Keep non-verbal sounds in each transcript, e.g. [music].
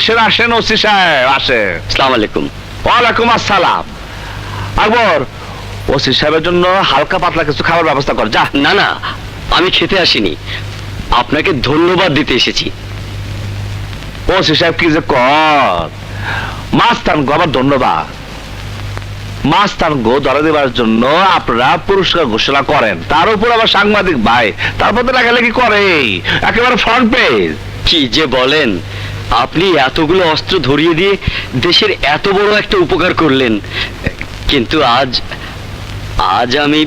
আসেন আসেন ওসি সাহেব আসেন। সালাম আলাইকুম। ওয়ালাইকুম আসসালাম। আকবর ওসি সাহেবের জন্য হালকা পাতলা কিছু খাবার ব্যবস্থা কর যা। না না আমি খেতে আসিনি। আপনাকে ধন্যবাদ দিতে এসেছি। ওসি সাহেব কি যে কর? মাস্তান গো আবার ধন্যবাদ। মাস্তান গো ধরে দেওয়ার জন্য আপনারা পুরস্কার ঘোষণা করেন। তার উপর আবার সাংবাদিক ভাই তারপর তো লেখালেখি করে একেবারে ফ্রন্ট পেজ কি যে বলেন আপনি এতগুলো অস্ত্র ধরিয়ে দিয়ে দেশের এত বড় একটা উপকার করলেন। কিন্তু আজ আজ আমি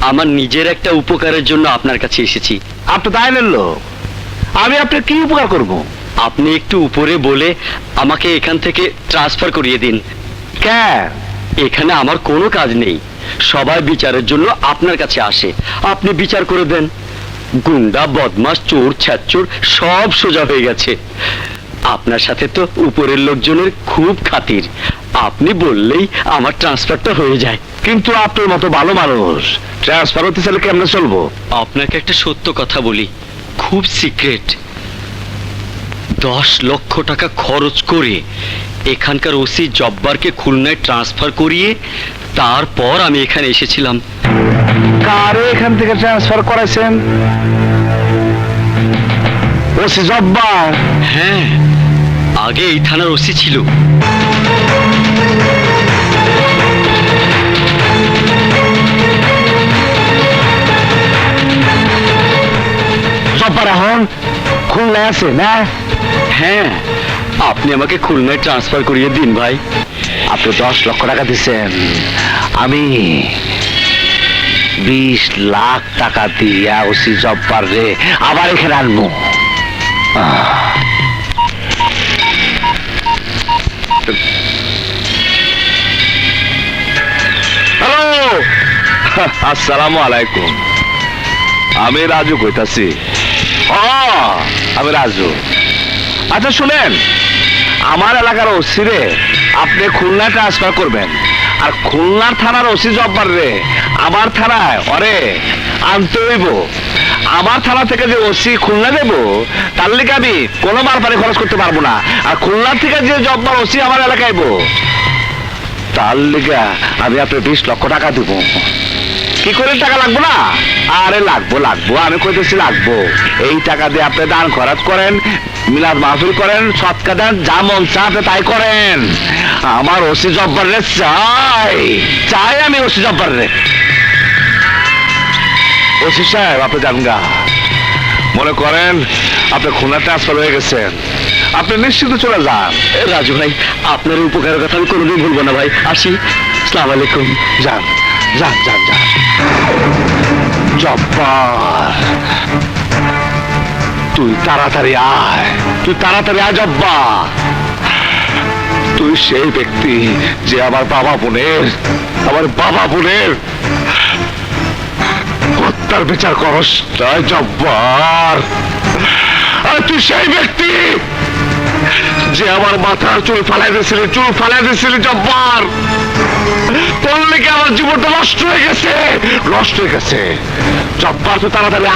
আমার নিজের একটা উপকারের জন্য আপনার কাছে এসেছি। আপনি তাই নিল আমি আপনার কি উপকার করব? আপনি একটু উপরে বলে আমাকে এখান থেকে ট্রান্সফার করিয়ে দিন। কেন? এখানে আমার কোনো কাজ নেই। সবাই বিচারের জন্য আপনার কাছে আসে। আপনি বিচার করে দেন। গুন্ডা বদমাস চোর ছ্যাচোর সব সোজা হয়ে গেছে। আপনার সাথে তো উপরের লোকজনের খুব খাতির। আপনি বললেই আমার ট্রান্সফারটা হয়ে যায়। কিন্তু আপনার মতো ভালো মানুষ ট্রান্সফার হতে চাইলে কেমনে চলবো? আপনাকে একটা সত্য কথা বলি খুব সিক্রেট। দশ লক্ষ টাকা খরচ করে এখানকার ওসি জব্বারকে খুলনায় ট্রান্সফার করিয়ে তারপর আমি এখানে এসেছিলাম। কারে এখান থেকে ট্রান্সফার করেছেন ওসি জব্বার? হ্যাঁ। আগে এই থানার ওসি ছিল। জব্বার এখন খুলনায় আছে না? হ্যাঁ আপনি আমাকে খুলনায় ট্রান্সফার করিয়ে দিন ভাই। আপনি দশ লক্ষ টাকা দিচ্ছেন। আমি বিশ লাখ টাকা দিয়া ওসি জব্বার রে আবার এখানে আনব। আহ। [laughs] আসসালামু আলাইকুম। আমি রাজু কইতাছি। ও আমি রাজু। আচ্ছা শুনেন আমার এলাকার ওসি রে আপনি খুলনা ট্রান্সফার করবেন। আর খুলনার থানার ওসি জব্বার রে আমার থানায় অরে আনতে হইব। আমার থানা থেকে যে ওসি খুলনা দেব তার লিগে আমি কোনো মারপানি খরচ করতে পারব না। আর খুলনার থেকে যে জব্বার ওসি আমার এলাকায় তার লিগা আমি আপনার বিশ লক্ষ টাকা দিব। কি করে টাকা লাগবো না? আরে লাগবো লাগবো আমি কইতেছি লাগবো। এই টাকা দিয়ে আপনি দান খরচ করেন মিলাদ মাহফিল করেন সৎকা দেন যা মন চা আপনি তাই করেন। আমার ওসি জব্বার রে চাই চাই আমি ওসি জব্বার রে। ওসি সাহেব আপনি জান গা। মনে করেন আপনি খুলনা ট্রান্সফার হয়ে গেছেন। আপনি নিশ্চিত চলে যান। রাজু ভাই আপনার উপকারের কথা আমি কোনোদিন ভুলবো না ভাই। আসি সালাম আলাইকুম। যান। যান যান যান। জব্বার। তুই তাড়াতাড়ি আয়। তুই তাড়াতাড়ি আয় তুই সেই ব্যক্তি যে আমার বাবা বোনের, আমার বাবা বোনের হত্যার বিচার করস। নয় জব্বার। আর তুই সেই ব্যক্তি যে আমার মাথার চুল ফালাই দিয়েছিলি, চুল ফালাই দিয়েছিলি, জব্বার। জীবনটা নষ্ট হয়ে গেছে। নষ্ট হয়ে গেছে। জব্বার তো তাড়াতাড়ি।